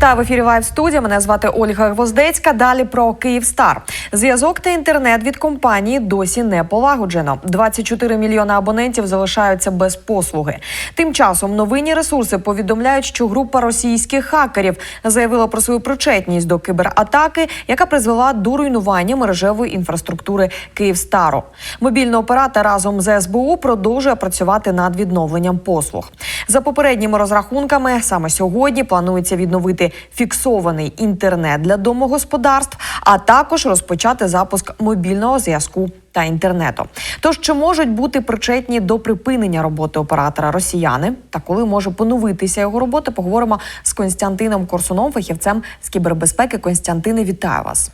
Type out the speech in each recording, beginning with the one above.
Вітаю в ефірі Лайв студія. Мене звати Ольга Гвоздецька. Далі про Київстар. Зв'язок та інтернет від компанії досі не полагоджено. 24 мільйони абонентів залишаються без послуги. Тим часом новинні ресурси повідомляють, що група російських хакерів заявила про свою причетність до кібератаки, яка призвела до руйнування мережевої інфраструктури Київстару. Мобільний оператор разом з СБУ продовжує працювати над відновленням послуг. За попередніми розрахунками, саме сьогодні планується відновити фіксований інтернет для домогосподарств, а також розпочати запуск мобільного зв'язку та інтернету. Тож чи можуть бути причетні до припинення роботи оператора росіяни та коли може поновитися його робота? Поговоримо з Константином Корсуном, фахівцем з кібербезпеки. Константине, вітаю вас.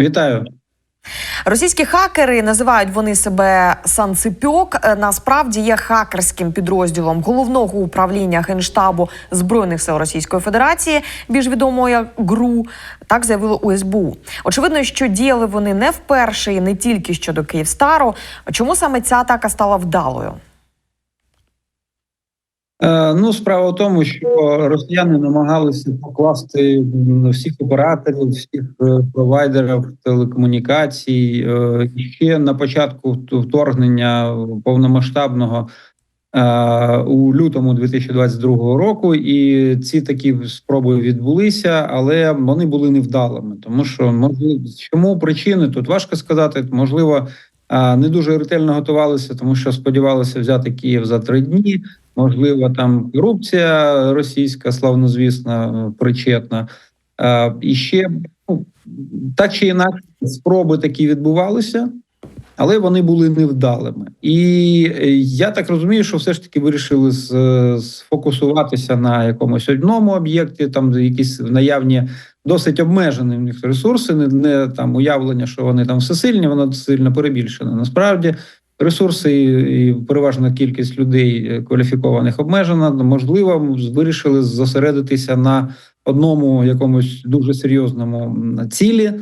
Вітаю. Російські хакери називають вони себе Санципьок. е, Насправді є хакерським підрозділом головного управління генштабу збройних сил Російської Федерації, більш відомого як ГРУ. Так заявило у СБУ. Очевидно, що діяли вони не вперше і не тільки щодо Київстару. Чому саме ця атака стала вдалою? Е, ну, справа в тому, що росіяни намагалися покласти всіх операторів, всіх е, провайдерів телекомунікацій е, ще на початку вторгнення повномасштабного у лютому 2022 року. І ці такі спроби відбулися, але вони були невдалими, тому що можливо, чому причини тут важко сказати, можливо. Не дуже ретельно готувалися, тому що сподівалися взяти Київ за три дні. Можливо, там корупція російська, славнозвісна, причетна. І ще ну, так чи інакше спроби такі відбувалися, але вони були невдалими. І е, я так розумію, що все ж таки вирішили сфокусуватися на якомусь одному об'єкті, там якісь наявні досить обмежені в них ресурси, не, не там уявлення, що вони там всесильні, воно сильно перебільшено. Насправді ресурси і, переважна кількість людей е, кваліфікованих обмежена. Можливо, вирішили зосередитися на одному якомусь дуже серйозному цілі,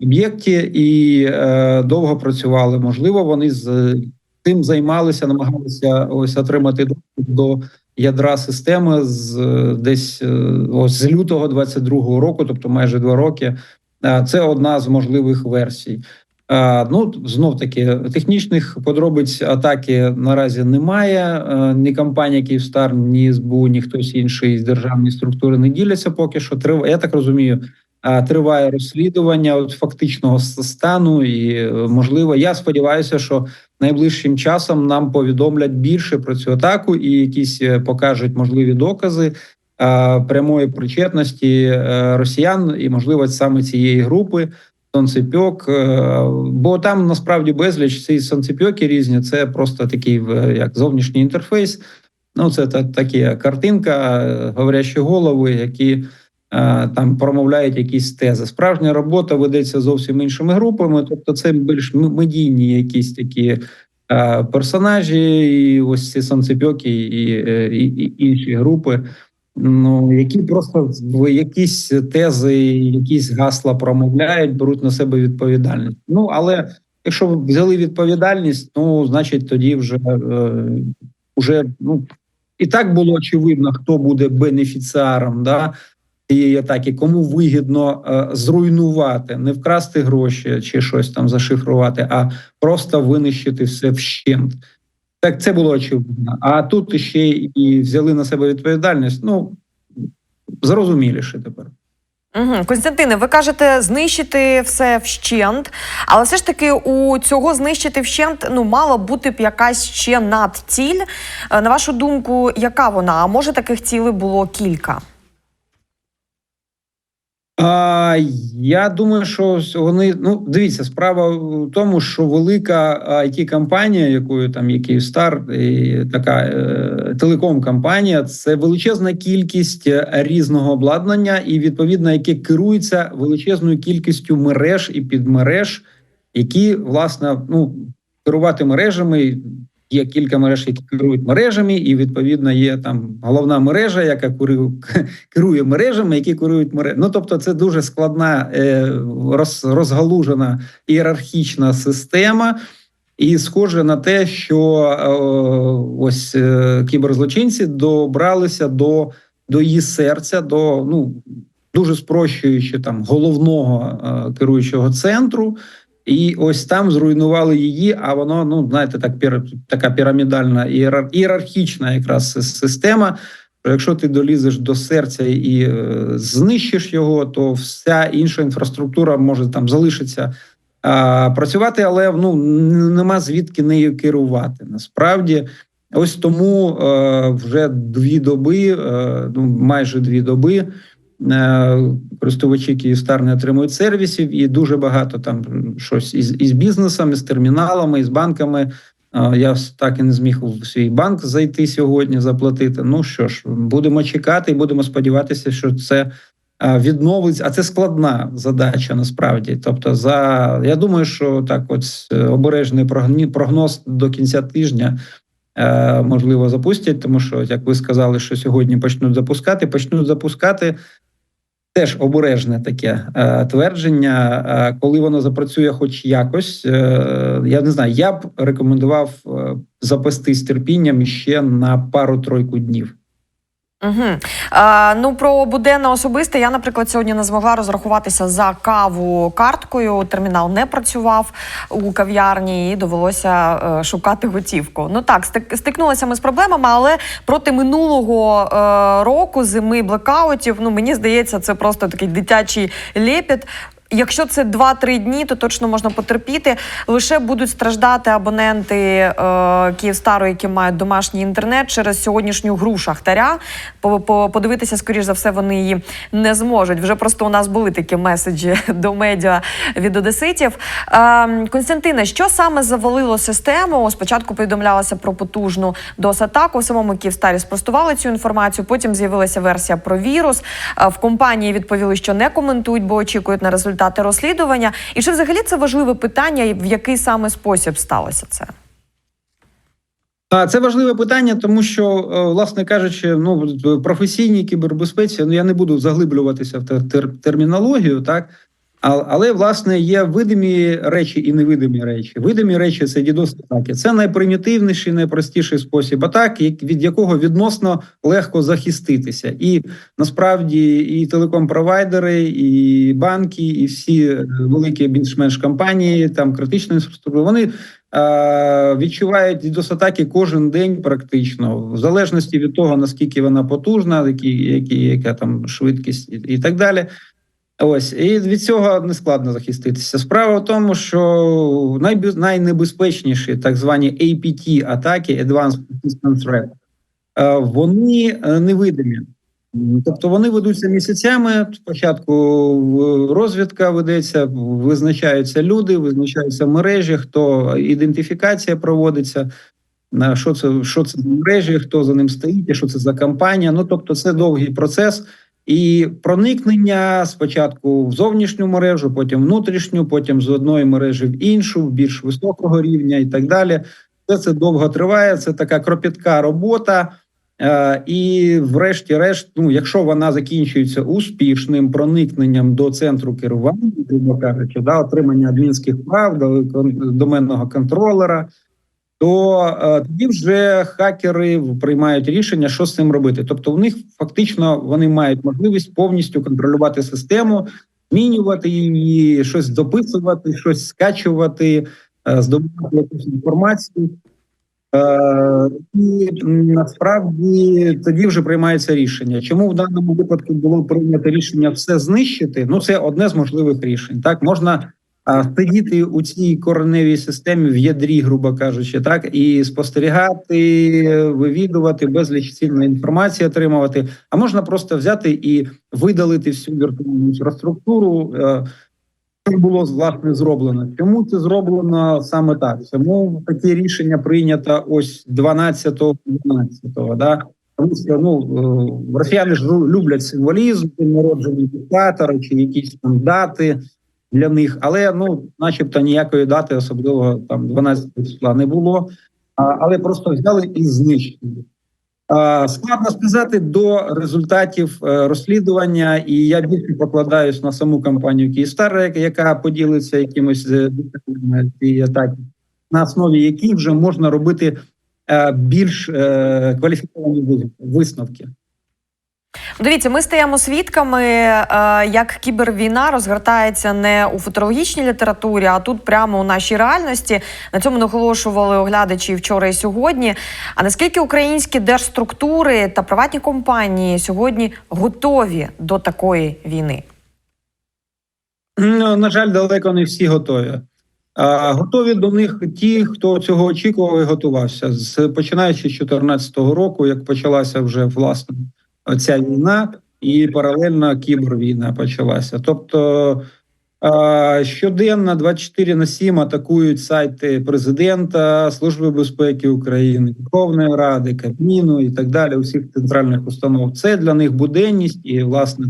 об'єкті і е, довго працювали. Можливо, вони з тим займалися, намагалися ось отримати доступ до ядра системи з е, десь е, ось з лютого 22-го року, тобто майже два роки. Е, Це одна з можливих версій. Е, Ну знов таки технічних подробиць атаки наразі немає. Е, Ні компанія Київстар, ні СБУ, ні хтось інший з державної структури не діляться. Поки що трив... я так розумію. е, Триває розслідування от фактичного стану, і можливо, я сподіваюся, що найближчим часом нам повідомлять більше про цю атаку і якісь покажуть можливі докази прямої причетності росіян і можливо саме цієї групи. Сонцепьок, е, бо там насправді безліч ці сонцепьоки різні. Це просто такий е, як зовнішній інтерфейс. Ну, це та такі картинка, е, говорящі голови, які там промовляють якісь тези. Справжня робота ведеться зовсім іншими групами. Тобто, це більш медійні якісь такі персонажі, і ось ці сонцепьоки і, і, і інші групи. Ну, які просто в якісь тези, якісь гасла промовляють, беруть на себе відповідальність. Ну але якщо взяли відповідальність, ну значить тоді вже е, уже ну і так було очевидно, хто буде бенефіціаром да, цієї атаки, кому вигідно е, зруйнувати, не вкрасти гроші чи щось там зашифрувати, а просто винищити все вщент. Так, це було очевидно. А тут ще і взяли на себе відповідальність. Ну зрозуміліше тепер. Угу. Константине, ви кажете знищити все вщент, але все ж таки у цього знищити вщент ну мала бути б якась ще надціль. Е, На вашу думку, яка вона? А може таких цілей було кілька? А, я думаю, що вони ну дивіться, справа в тому, що велика it компанія якою там є Київстар, і така е, телеком-компанія, це величезна кількість е, різного обладнання, і відповідно, яке керується величезною кількістю мереж і підмереж, які власне ну керувати мережами. Є кілька мереж, які керують мережами, і відповідно є там головна мережа, яка керує, мережами, які керують мережами. Ну тобто, це дуже складна е, роз, розгалужена ієрархічна система. І схоже на те, що е, ось е, кіберзлочинці добралися до до її серця, до ну дуже спрощуючи там головного керуючого центру. І ось там зруйнували її. А воно, ну знаєте, так пір, така пірамідальна ієрар, ієрархічна якраз система. Якщо ти долізеш до серця і е, знищиш його, то вся інша інфраструктура може там залишитися а, працювати, але ну нема звідки нею керувати. Насправді, ось тому е, вже дві доби, е, ну майже дві доби. Е, Користувачі Київстар не отримують сервісів, і дуже багато там щось із, із бізнесом, із терміналами, із банками. Е, Я так і не зміг у свій банк зайти сьогодні, заплатити. Ну що ж, будемо чекати і будемо сподіватися, що це е, відновиться. А це складна задача насправді. Тобто, за я думаю, що так, от обережний прогноз до кінця тижня. Можливо, запустять, тому що, як ви сказали, що сьогодні почнуть запускати, почнуть запускати теж обережне таке е, твердження. Е, коли воно запрацює, хоч якось, е, я не знаю, я б рекомендував запастись терпінням ще на пару-тройку днів. Угу. Е, ну про буденне особисте я, наприклад, сьогодні не змогла розрахуватися за каву карткою. Термінал не працював у кав'ярні і довелося е, шукати готівку. Ну так, стик, стикнулися ми з проблемами, але проти минулого е, року зими блекаутів, ну мені здається, це просто такий дитячий лепіт. Якщо це 2-3 дні, то точно можна потерпіти. Лише будуть страждати абоненти е, Київстару, які мають домашній інтернет через сьогоднішню гру шахтаря. По, по, подивитися, скоріш за все, вони її не зможуть. Вже просто у нас були такі меседжі до медіа від одеситів. Е, Константине, що саме завалило систему? Спочатку повідомлялося про потужну DOS-атаку. В самому Київстарі спростували цю інформацію. Потім з'явилася версія про вірус. Е, В компанії відповіли, що не коментують, бо очікують на результати розслідування. І чи взагалі це важливе питання, в який саме спосіб сталося це? Це важливе питання, тому що, е, власне кажучи, ну професійній кібербезпеці, ну я не буду заглиблюватися в тер- тер- термінологію, так але власне є видимі речі і невидимі речі. Видимі речі це дідос атаки. Це найпримітивніший, найпростіший спосіб атаки, як- від якого відносно легко захиститися. І насправді і телеком-провайдери, і банки, і всі е, великі більш-менш компанії, там критична інфраструктура, вони е, відчувають DDoS-атаки кожен день, практично, в залежності від того, наскільки вона потужна, які, які, яка там швидкість і, і так далі. Ось і від цього не складно захиститися. Справа в тому, що найнебезпечніші так звані APT атаки, Advanced Persistent Threat, е, вони е, невидимі. Тобто вони ведуться місяцями. Спочатку розвідка ведеться, визначаються люди, визначаються мережі, хто ідентифікація проводиться. На що це що це за мережі, хто за ним стоїть, що це за компанія. Ну тобто, це довгий процес. І проникнення спочатку в зовнішню мережу, потім внутрішню, потім з одної мережі в іншу, в більш високого рівня і так далі. Все це довго триває. Це така кропітка робота. Е, і, врешті-решт, ну, якщо вона закінчується успішним проникненням до центру керування, кажучи, да, отримання адмінських прав, до доменного контролера, то е, тоді вже хакери приймають рішення, що з цим робити. Тобто, в них фактично вони мають можливість повністю контролювати систему, змінювати її, щось дописувати, щось скачувати, е, здобувати якусь інформацію. Е, І насправді тоді вже приймається рішення. Чому в даному випадку було прийнято рішення все знищити? Ну це одне з можливих рішень. Так можна сидіти у цій кореневій системі в ядрі, грубо кажучи, так і спостерігати, вивідувати безліч цінної інформації, отримувати. А можна просто взяти і видалити всю віртуальну інфраструктуру. е, що було власне зроблено. Чому це зроблено саме так? Чому таке рішення прийнято ось 12-го, 12-го, да? Тому що ну е, росіяни ж люблять символізм, день народження диктатора чи якісь там дати для них, але ну, начебто, ніякої дати, особливо там 12 числа не було. А, але просто взяли і знищили. А, Складно сказати до результатів е, розслідування, і я більше покладаюсь на саму компанію Київстар, яка- поділиться якимось е, цієї атаки, на основі яких вже можна робити е, більш е, кваліфіковані висновки. Дивіться, ми стаємо свідками, е, як кібервійна розгортається не у футурологічній літературі, а тут прямо у нашій реальності. На цьому наголошували оглядачі вчора і сьогодні. А наскільки українські держструктури та приватні компанії сьогодні готові до такої війни? Ну, на жаль, далеко не всі готові. Готові до них ті, хто цього очікував і готувався. З починаючи з 2014 року, як почалася вже власне ця війна, і паралельно кібервійна почалася. Тобто щоденно 24 на 7 атакують сайти президента, Служби безпеки України, Верховної Ради, Кабміну і так далі. Усіх центральних установ. Це для них буденність і власне.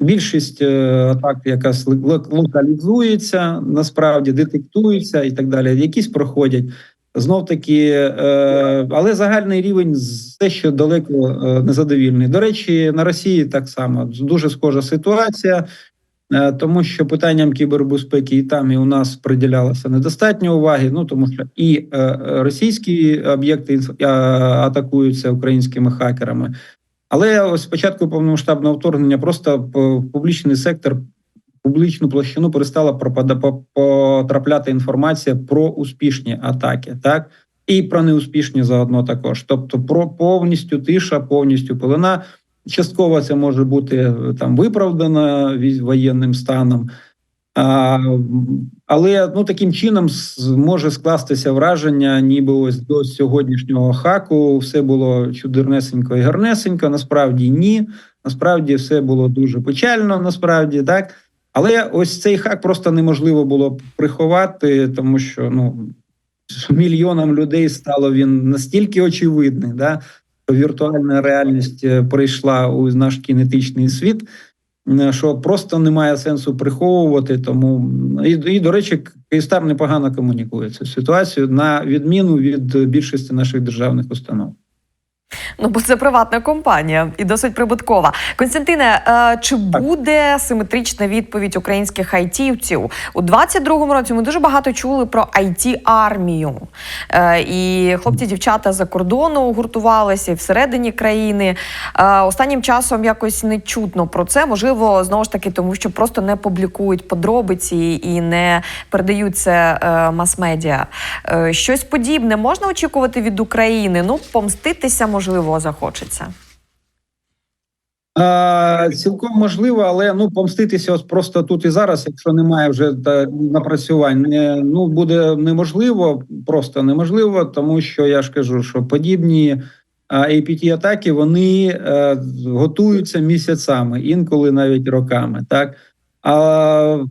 Більшість е, атак, якась л- локалізується, насправді детектується і так далі. Якісь проходять знов таки, е, але загальний рівень все ще далеко е, незадовільний. До речі, на Росії так само дуже схожа ситуація, е, тому що питанням кібербезпеки і там і у нас приділялося недостатньо уваги. Ну тому що і російські об'єкти атакуються українськими хакерами. Але ось спочатку повномасштабного вторгнення просто публічний сектор, публічну площину перестала потрапляти інформація про успішні атаки, так і про неуспішні заодно також. Тобто, про повністю тиша, повністю пелена. Частково це може бути е, там виправдано воєнним станом. А, але ну таким чином може скластися враження, ніби ось до сьогоднішнього хаку все було чудернесенько і гарнесенько. Насправді ні. Насправді все було дуже печально. Насправді так. Але ось цей хак просто неможливо було приховати, тому що ну мільйонам людей стало він настільки очевидний, да, що віртуальна реальність е, прийшла у наш кінетичний світ е, що просто немає сенсу приховувати. Тому і, і до речі, Київстар непогано комунікує цю ситуацію на відміну від більшості наших державних установ. Ну, бо це приватна компанія і досить прибуткова. Константине, е, чи буде симетрична відповідь українських айтівців у 22-му році? Ми дуже багато чули про it армію е, і хлопці, дівчата за кордону гуртувалися і всередині країни. Е, Останнім часом якось не чутно про це. Можливо, знову ж таки, тому що просто не публікують подробиці і не передають це е, мас-медіа. Щось подібне можна очікувати від України? Ну, помститися можливо захочеться. А, цілком можливо, але ну помститися просто тут і зараз, якщо немає вже та, напрацювань, не, ну буде неможливо, просто неможливо, тому що я ж кажу, що подібні apt атаки вони е, готуються місяцями, інколи навіть роками. Так а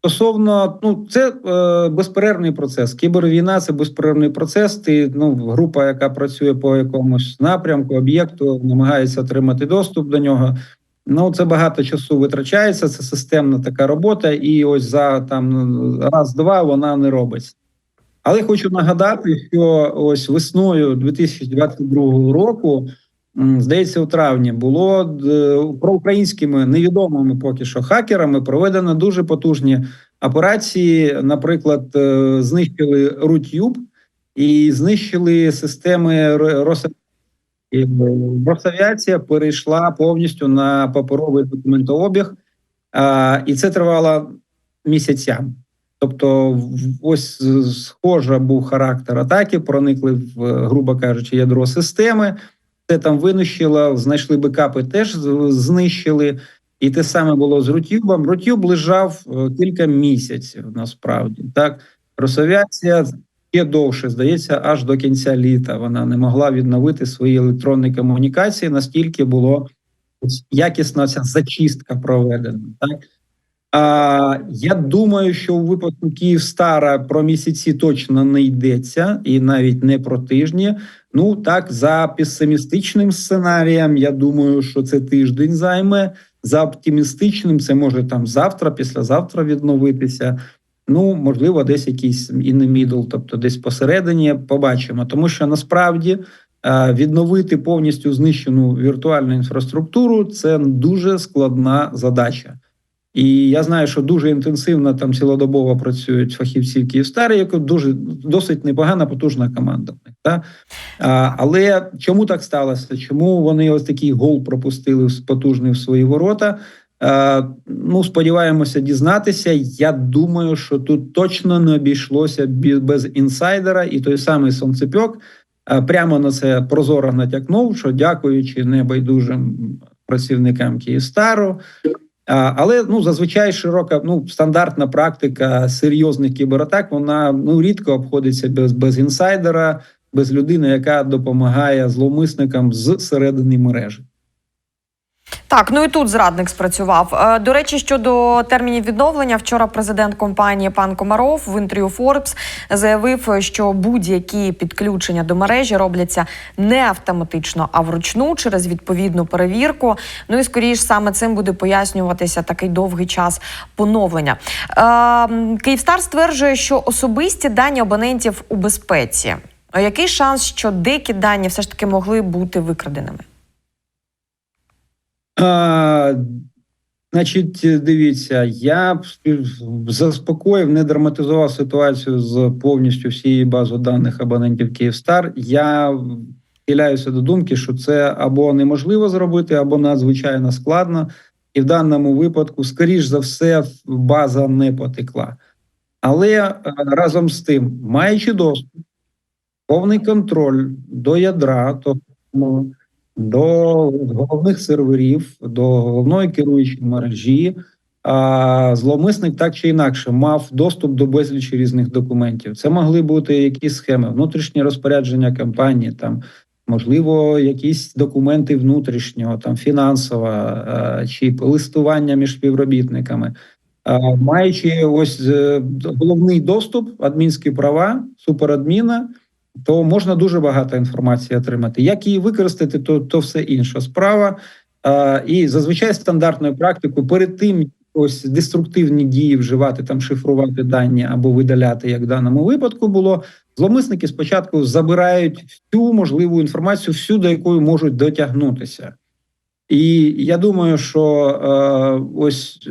стосовно ну це е, безперервний процес. Кібервійна це безперервний процес. Ти ну група, яка працює по якомусь напрямку, об'єкту, намагається отримати доступ до нього. Ну це багато часу витрачається. Це системна така робота, і ось за там раз-два вона не робиться. Але хочу нагадати, що ось весною 2022 року, здається, у травні було д- проукраїнськими невідомими поки що хакерами проведено дуже потужні операції. Наприклад, е, знищили Рутюб і знищили системи Росавіації. Е, Росавіація перейшла повністю на паперовий документообіг, і це тривало місяцями. Тобто, ось схожа був характер атаки, проникли в, е, грубо кажучи, ядро системи. Це там винищило, знайшли бекапи, теж знищили. І те саме було з Рутюбом. Рутюб лежав е, кілька місяців насправді. Так, Росавіація ще довше, здається, аж до кінця літа вона не могла відновити свої електронні комунікації, настільки було якісна ця зачистка проведена. Так? А, я думаю, що у випадку Київстара про місяці точно не йдеться, і навіть не про тижні. Ну так, за песимістичним сценарієм, я думаю, що це тиждень займе. За оптимістичним, це може там завтра, післязавтра відновитися. Ну, можливо, десь якийсь in the middle, тобто десь посередині, побачимо. Тому що насправді е, відновити повністю знищену віртуальну інфраструктуру це дуже складна задача. І я знаю, що дуже інтенсивно там цілодобово працюють фахівці в Київстарі, яка дуже досить непогана, потужна команда. Та? А, але чому так сталося? Чому вони ось такий гол пропустили потужний в свої ворота? А, ну, сподіваємося дізнатися. Я думаю, що тут точно не обійшлося без інсайдера, і той самий Сонцепьок прямо на це прозоро натякнув, що дякуючи небайдужим працівникам Київстару. Але ну зазвичай широка, ну стандартна практика серйозних кібератак. Вона ну рідко обходиться без, без інсайдера, без людини, яка допомагає зловмисникам з середини мережі. Так, ну і тут зрадник спрацював. Е, До речі, щодо термінів відновлення, вчора президент компанії пан Комаров в інтерв'ю Forbes заявив, що будь-які підключення до мережі робляться не автоматично, а вручну через відповідну перевірку. Ну і скоріш саме цим буде пояснюватися такий довгий час поновлення. Е, Київстар стверджує, що особисті дані абонентів у безпеці. Який шанс, що деякі дані все ж таки могли бути викраденими? А, значить, дивіться, я заспокоїв, не драматизував ситуацію з повністю всією базою даних абонентів Київстар. Я схиляюся до думки, що це або неможливо зробити, або надзвичайно складно. І в даному випадку, скоріш за все, база не потекла. Але е, разом з тим, маючи доступ, повний контроль до ядра, тобто до головних серверів, до головної керуючої мережі. А зловмисник так чи інакше мав доступ до безлічі різних документів. Це могли бути якісь схеми, внутрішні розпорядження компанії, там можливо, якісь документи внутрішнього, там фінансова е, чи листування між співробітниками. Е, Маючи ось е, головний доступ, адмінські права, суперадміна, то можна дуже багато інформації отримати. Як її використати, то, то все інша справа. А, і зазвичай стандартною практикою перед тим ось деструктивні дії вживати, там шифрувати дані або видаляти, як в даному випадку було. Зловмисники спочатку забирають всю можливу інформацію, всю до якої можуть дотягнутися. І я думаю, що е, ось е,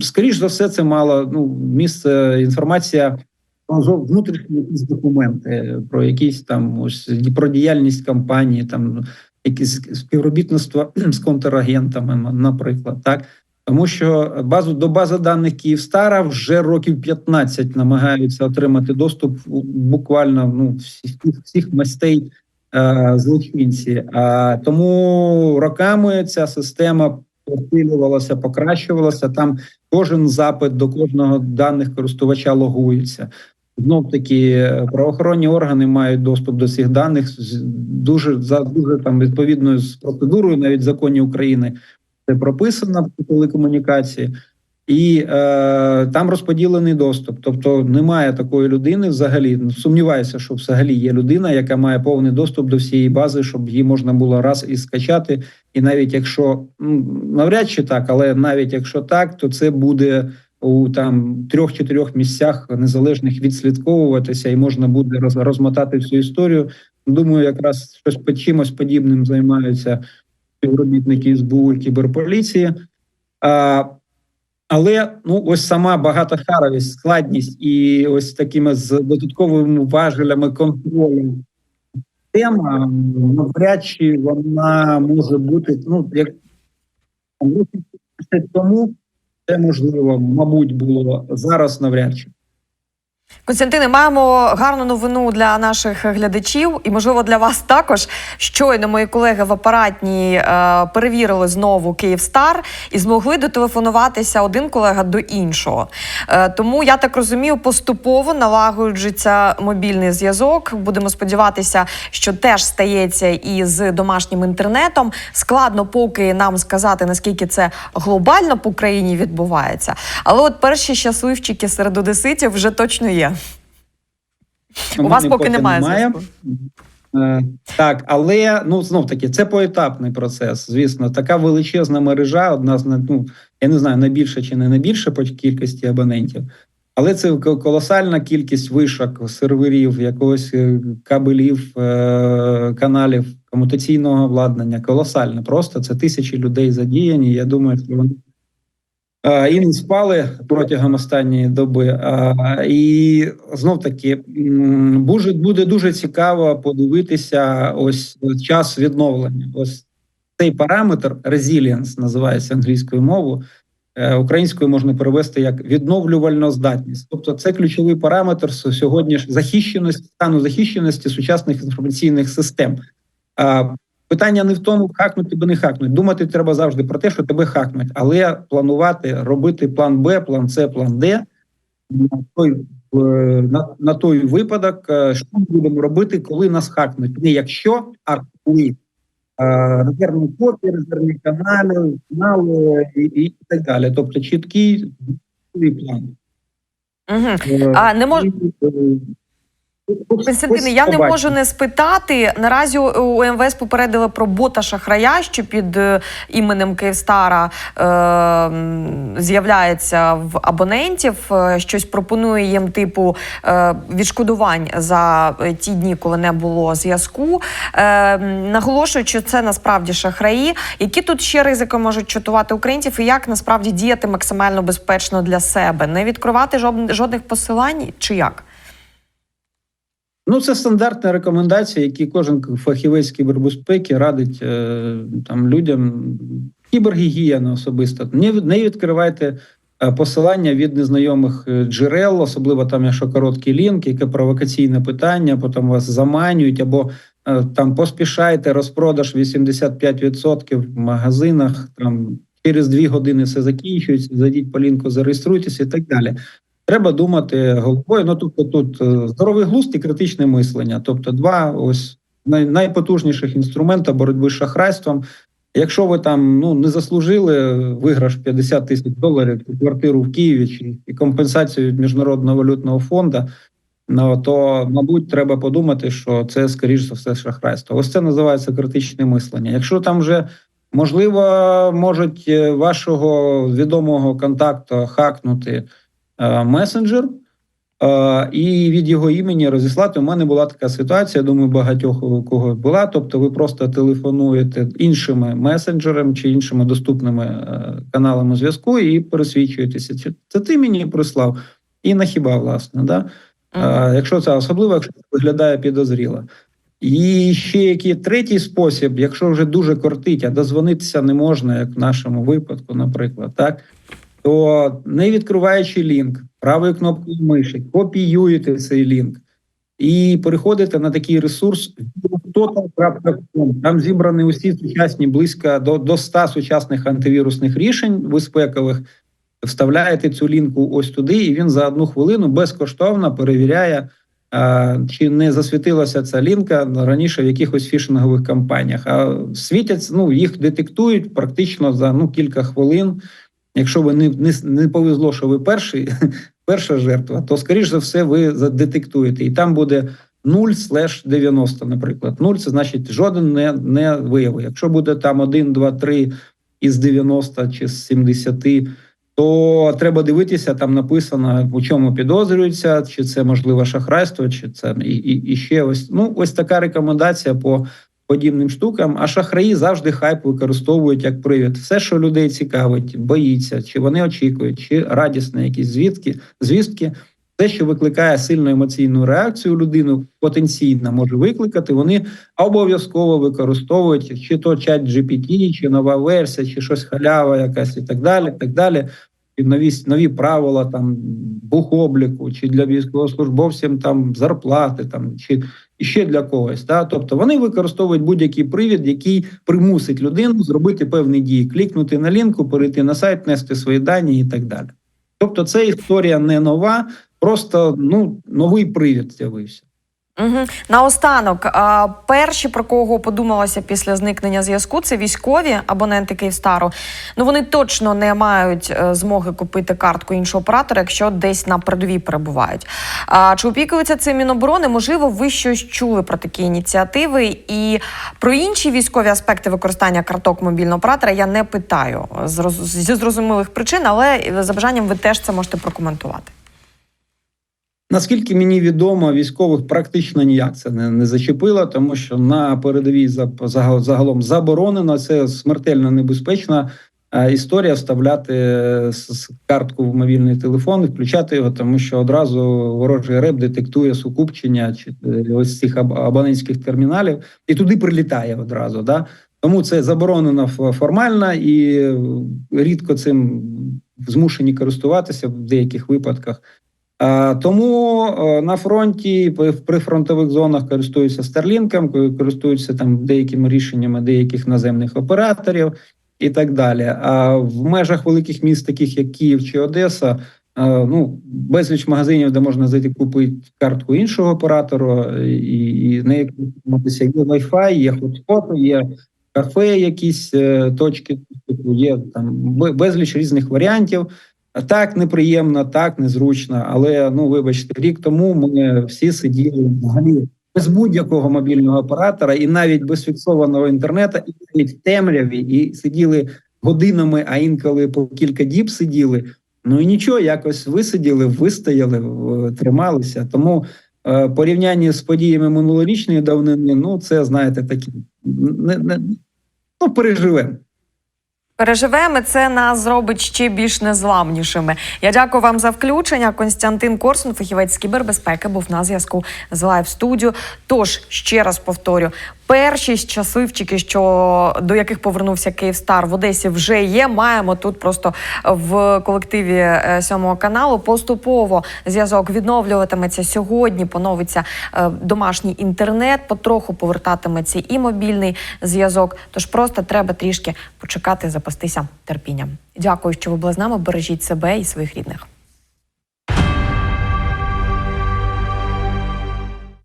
скоріш за все, це мало ну, місце інформація внутрішні якісь документи, про якісь там ось про діяльність компанії, там якісь співробітництво з контрагентами, наприклад, так. Тому що базу до бази даних Київстара вже років 15 намагаються отримати доступ буквально ну всіх всіх мастей е, злочинці. А тому роками ця система посилювалася, покращувалася. Там кожен запит до кожного даних користувача логується. Знов таки правоохоронні органи мають доступ до цих даних дуже за дуже там відповідною з процедурою, навіть в законі України це прописано в телекомунікації, і е, там розподілений доступ. Тобто немає такої людини взагалі. Ну, Сумніваюся, що взагалі є людина, яка має повний доступ до всієї бази, щоб її можна було раз і скачати. І навіть якщо навряд чи так, але навіть якщо так, то це буде у там трьох-чотирьох місцях незалежних відслідковуватися, і можна буде розмотати всю історію. Думаю, якраз щось по чимось подібним займаються співробітники СБУ і кіберполіції. А, але ну ось сама багатошаровість, складність і ось такими з додатковими важелями контролю. Тема навряд чи вона може бути. Ну як там, років 10 тому це можливо, мабуть, було зараз навряд чи. Константине, маємо гарну новину для наших глядачів і, можливо, для вас також. Щойно мої колеги в апаратній е, перевірили знову Київстар і змогли дотелефонуватися один колега до іншого. Е, тому я так розумію, поступово налагоджується мобільний зв'язок. Будемо сподіватися, що теж стається і з домашнім інтернетом. Складно поки нам сказати, наскільки це глобально по країні відбувається. Але от перші щасливчики серед одеситів вже точно є. У вас поки немає зв'язку. Е, Так, але ну знов таки це поетапний процес. Звісно, така величезна мережа, одна з ну, я не знаю, найбільша чи не найбільша по кількості абонентів, але це колосальна кількість вишок, серверів, якогось е, кабелів, е, каналів, комутаційного обладнання. Колосальна. Просто це тисячі людей задіяні. Я думаю, що вони і не спали протягом останньої доби. І знов таки буде, буде дуже цікаво подивитися ось час відновлення. Ось цей параметр resilience називається англійською мовою. Е, Українською можна перевести як відновлювальна здатність, тобто це ключовий параметр сьогодні захищеності стану захищеності сучасних інформаційних систем. Питання не в тому, хакнути би не хакнуть. Думати треба завжди про те, що тебе хакнуть, але планувати, робити план Б, план С, план Д на той, е, на, на той випадок, е, що ми будемо робити, коли нас хакнуть. Не якщо, а коли. Е, Резервні копії, резервні канали, канали і, і так далі. Тобто чіткий план. Угу. А, не мож- Константине, я не можу не спитати. Наразі у МВС попередили про бота шахрая, що під е, іменем Київстара е, з'являється в абонентів. е, Щось пропонує їм типу е, відшкодувань за е, ті дні, коли не було зв'язку. Е, м, наголошують, що це насправді шахраї. Які тут ще ризики можуть чатувати українців, і як насправді діяти максимально безпечно для себе, не відкривати жодних посилань, чи як? Ну, це стандартна рекомендація, які кожен фахівець кібербезпеки радить е, там людям. Кібергігієна особисто. Не, відкривайте е, посилання від незнайомих е, джерел, особливо там, якщо короткий лінк, яке провокаційне питання, потім вас заманюють, або там поспішайте, розпродаж 85% в магазинах. Там через дві години все закінчується. Зайдіть по лінку, зареєструйтесь і так далі. Треба думати головою. Ну тобто, тут е, здоровий глузд і критичне мислення. Тобто, два ось най, найпотужніших інструмента боротьби з шахрайством. Якщо ви там ну не заслужили виграш 50 тисяч доларів чи квартиру в Києві і компенсацію від міжнародного валютного фонду, ну то мабуть треба подумати, що це скоріш за все шахрайство. Ось це називається критичне мислення. Якщо там вже можливо можуть е, вашого відомого контакту хакнути месенджер. Е, І від його імені розіслати. У мене була така ситуація. я Думаю, багатьох у кого була. Тобто, ви просто телефонуєте іншими месенджерами чи іншими доступними е, каналами зв'язку і пересвідчуєтеся. Чи це ти мені прислав? І на хіба, власне, да? Е, Якщо це особливо, якщо це виглядає підозріло. І ще який третій спосіб, якщо вже дуже кортить, а дозвонитися не можна, як в нашому випадку, наприклад, так то не відкриваючи лінк, правою кнопкою миші, копіюєте цей лінк і переходите на такий ресурс total.com. Там зібрані усі сучасні близько до, до 100 сучасних антивірусних рішень безпекових. Вставляєте цю лінку ось туди, і він за одну хвилину безкоштовно перевіряє, чи не засвітилася ця лінка раніше в якихось фішингових кампаніях. А світять, ну їх детектують практично за ну кілька хвилин. Якщо ви не, не, не повезло, що ви перший, перша жертва, то скоріш за все ви задетектуєте, і там буде 0 слеш 90, наприклад. 0 – це значить жоден не, не виявив. Якщо буде там 1, 2, 3 із 90 чи з 70, то треба дивитися, там написано, у чому підозрюється, чи це можливо шахрайство, чи це і, і, і ще ось. Ну, ось така рекомендація по подібним штукам. А шахраї завжди хайп використовують як привід. Все, що людей цікавить, боїться, чи вони очікують, чи радісні якісь звідки, звістки. Те, що викликає сильну емоційну реакцію у людину, потенційно може викликати, вони обов'язково використовують чи то чат GPT, чи нова версія, чи щось халява, якась і так далі. так далі. І нові нові правила там бухобліку, чи для військовослужбовців там зарплати, там чи ще для когось. Да? Тобто вони використовують будь-який привід, який примусить людину зробити певні дії, клікнути на лінку, перейти на сайт, нести свої дані і так далі. Тобто, це історія не нова, просто ну новий привід з'явився. Угу. Наостанок, перші про кого подумалося після зникнення зв'язку, це військові абоненти Київстару. Ну вони точно не мають е, змоги купити картку іншого оператора, якщо десь на передовій перебувають. А чи опікується цим Міноборони? Можливо, ви щось чули про такі ініціативи і про інші військові аспекти використання карток мобільного оператора я не питаю роз- зі зрозумілих причин, але за бажанням ви теж це можете прокоментувати. Наскільки мені відомо, військових практично ніяк це не, не зачепило, тому що на передовій загалом заборонено. Це смертельно небезпечна е, історія вставляти е, картку в мобільний телефон і включати його, тому що одразу ворожий реп детектує сукупчення чи е, ось цих абонентських терміналів і туди прилітає одразу. Да? Тому це заборонено формально і рідко цим змушені користуватися в деяких випадках. А, тому е, на фронті в прифронтових зонах користуються Старлінком, користуються там деякими рішеннями деяких наземних операторів і так далі. А в межах великих міст, таких як Київ чи Одеса, е, ну безліч магазинів, де можна зайти купити картку іншого оператора, і, і нею користуватися. Є Wi-Fi, є хотспоти, є кафе, якісь е, точки, є там бе- безліч різних варіантів. Так неприємно, так незручно. Але ну вибачте, рік тому ми всі сиділи взагалі без будь-якого мобільного оператора, і навіть без фіксованого інтернету, і навіть в темряві, і сиділи годинами, а інколи по кілька діб сиділи. Ну і нічого, якось висиділи, вистояли, трималися. Тому е, порівняння з подіями минулорічної давнини, ну це знаєте, такі не, не ну переживемо. Переживемо, це нас зробить ще більш незламнішими. Я дякую вам за включення. Константин Корсун, фахівець з кібербезпеки, був на зв'язку з лайв студіо. Тож ще раз повторю: перші щасливчики, що до яких повернувся Київстар в Одесі, вже є. Маємо тут просто в колективі е, сьомого каналу. Поступово зв'язок відновлюватиметься сьогодні. Поновиться е, домашній інтернет, потроху повертатиметься і мобільний зв'язок. Тож просто треба трішки почекати, запастися терпінням. Дякую, що ви були з нами. Бережіть себе і своїх рідних.